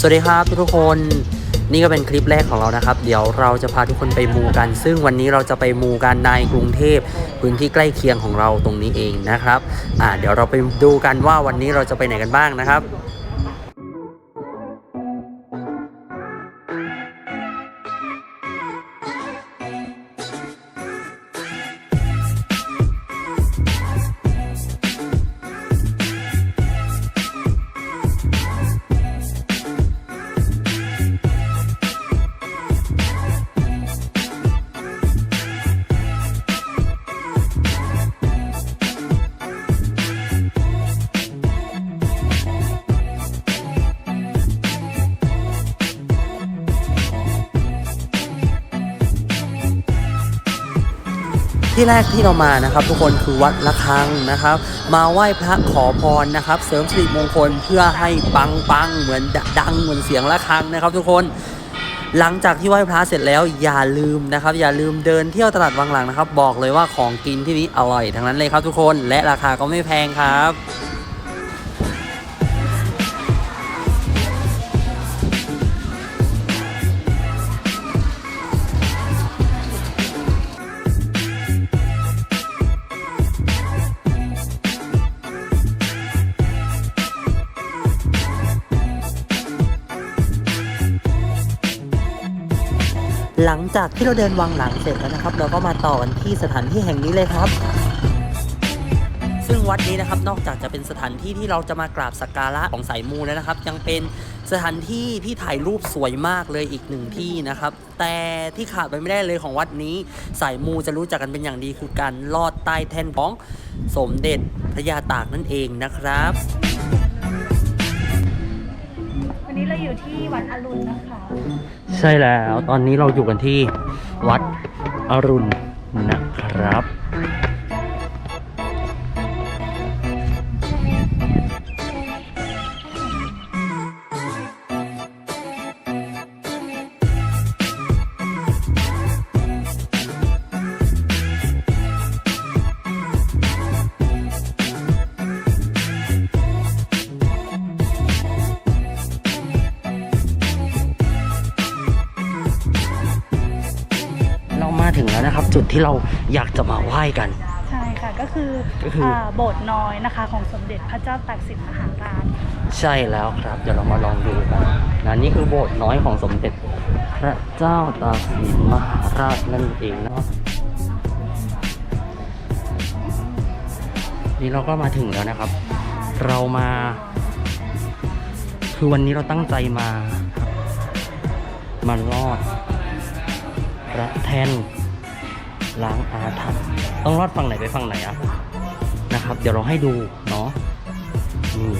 สวัสดีครับทุกคนนี่ก็เป็นคลิปแรกของเรานะครับ เดี๋ยวเราจะพาทุกคนไปมูกัน ซึ่งวันนี้เราจะไปมูกันในกรุงเทพพื้นที่ใกล้เคียงของเราตรงนี้เองนะครับอ่าเดี๋ยวเราไปดูกันว่าวันนี้เราจะไปไหนกันบ้างนะครับ ที่แรกที่เรามานะครับ ทุกคนคือวัดละคังนะครับ มาไหว้พระขอพรนะครับ เสริมสิริมงคลเพื่อให้ปังปังเหมือนดังเหมือนเสียงละคังนะครับ ทุกคนหลังจากที่ไหว้พระเสร็จแล้วอย่าลืมนะครับ อย่าลืมเดินเที่ยวตลาดวังหลังนะครับ บอกเลยว่าของกินที่นี่อร่อยทั้งนั้นเลยครับทุกคน และราคาก็ไม่แพงครับ หลังจากที่เราเดินวังหลังเสร็จแล้วนะครับ เราก็มาต่อกันที่สถานที่แห่งนี้เลยครับ ซึ่งวัดนี้นะครับนอกจากจะเป็นสถานที่ที่เราจะมากราบสักการะของสายมูแล้วนะครับ ยังเป็นสถานที่ที่ถ่ายรูปสวยมากเลยอีกหนึ่งที่นะครับ แต่ที่ขาดไปไม่ได้เลยของวัดนี้ สายมูจะรู้จักกันเป็นอย่างดีคือการลอดใต้แท่นของสมเด็จพระยาตากนั่นเองนะครับ ที่วัดอรุณนะคะ ใช่แล้วตอนนี้เราอยู่กันที่วัดอรุณนะครับ มาถึงแล้วนะครับ จุดที่เราอยากจะมาไหว้กัน ใช่ค่ะก็คือก็คืออ่าโบสถ์น้อยนะคะของสมเด็จพระเจ้าตากสินมหาราชใช่แล้วครับ เดี๋ยวเรามาลองดูกันนะนี่คือโบสถ์น้อยของสมเด็จพระเจ้าตากสินมหาราชนั่นเองเนาะนี่เราก็มาถึงแล้วนะครับ เรามา คือวันนี้เราตั้งใจมา มาลอดพ ระแท่นล้างอาถรรพ์ต้องรอดฝั่งไหนไปฝั่งไหนอะนะครับ เดี๋ยวเราให้ดูเนาะนี่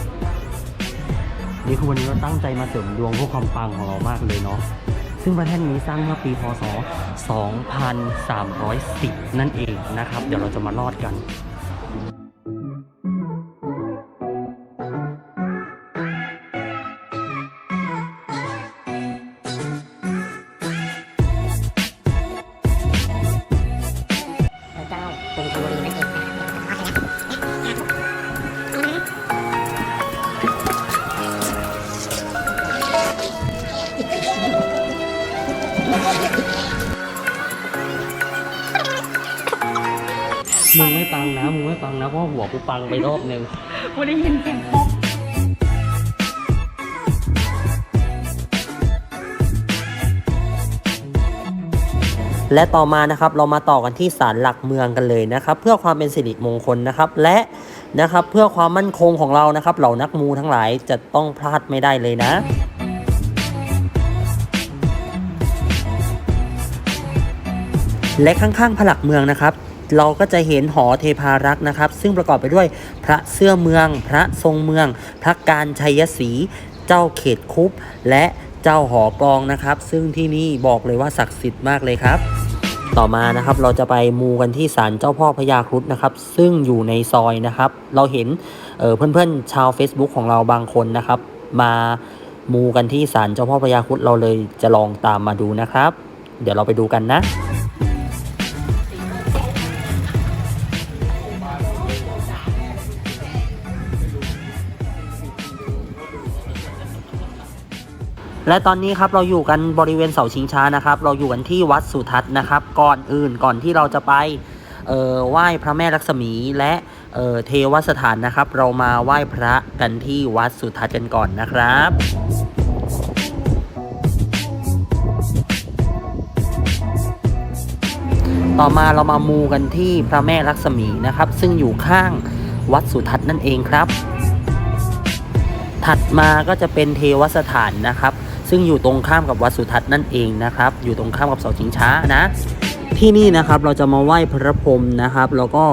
นี่คือวันนี้เราตั้งใจมาเสริมดวงเพื่อความปังของเรามากเลยเนาะซึ่งพระแท่นนี้สร้างเมื่อปีพศ 2310 นั่นเองนะครับ เดี๋ยวเราจะมาลอดกัน มึงไม่ปังนะ มึงไม่ปังนะ เพราะหัวกูปังไปรอบนึงวันได้ยินเสียงป๊อกและต่อมานะครับเรามาต่อกันที่ศาลหลักเมืองกันเลยนะครับ เพื่อความเป็นสิริมงคลนะครับ และนะครับเพื่อความมั่นคงของเรานะครับ เหล่านักมูทั้งหลายจะต้องพลาดไม่ได้เลยนะ และข้างๆผลักเมืองนะครับ เราก็จะเห็นหอเทพารักษ์นะครับ ซึ่งประกอบไปด้วยพระเสื้อเมือง พระทรงเมือง พระการชัยศรีเจ้าเขตคุปและเจ้าหอกองนะครับ ซึ่งที่นี่บอกเลยว่าศักดิ์สิทธิ์มากเลยครับ ต่อมานะครับเราจะไปมูกันที่ศาลเจ้าพ่อพญาครุฑนะครับ ซึ่งอยู่ในซอยนะครับ เราเห็นเเพื่อนๆชาว Facebook ของเราบางคนนะครับ มามูกันที่ศาลเจ้าพ่อพญาครุฑเราเลยจะลองตามมาดูนะครับ เดี๋ยวเราไปดูกันนะ และตอนนี้ครับเราอยู่กันบริเวณเสาชิงช้านะครับ เราอยู่กันที่วัดสุทัศน์นะครับ ก่อนอื่นก่อนที่เราจะไปเอ่อไหว้พระแม่ลักษมีและเอ่อเทวสถานนะครับ เรามาไหว้พระกันที่วัดสุทัศน์กันก่อนนะครับต่อมาเรามามูกันที่พระแม่ลักษมีนะครับ ซึ่งอยู่ข้างวัดสุทัศน์นั่นเองครับ ถัดมาก็จะเป็นเทวสถานนะครับ ซึ่งอยู่ตรงข้ามกับวัดสุทัศน์นั่นเองนะครับ อยู่ตรงข้ามกับเสาชิงช้านะ ที่นี่นะครับเราจะมาไหว้พระพรหมนะครับ แล้วก็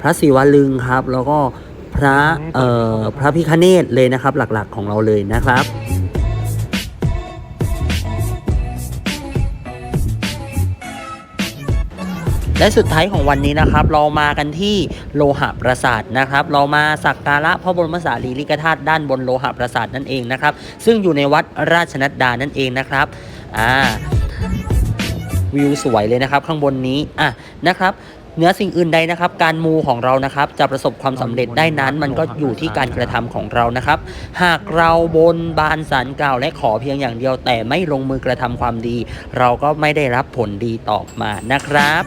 พระศิวลึงครับ แล้วก็พระเอ่อพระพิคเนตเลยนะครับ หลักๆของเราเลยนะครับ และสุดท้ายของวันนี้นะครับ เรามากันที่โลหะปราสาทนะครับ เรามาสักการะพระบรมสารีริกธาตุด้านบนโลหะปราสาทนั่นเองนะครับ ซึ่งอยู่ในวัดราชนัดดานั่นเองนะครับอ่าวิวสวยเลยนะครับ ข้างบนนี้อะนะครับเนื้อสิ่งอื่นใดนะครับ การมูของเรานะครับ จะประสบความสำเร็จได้นั้น มันก็อยู่ที่การกระทำของเรานะครับ หากเราบนบานสารกล่าวและขอเพียงอย่างเดียว แต่ไม่ลงมือกระทำความดี เราก็ไม่ได้รับผลดีตอบมานะครับ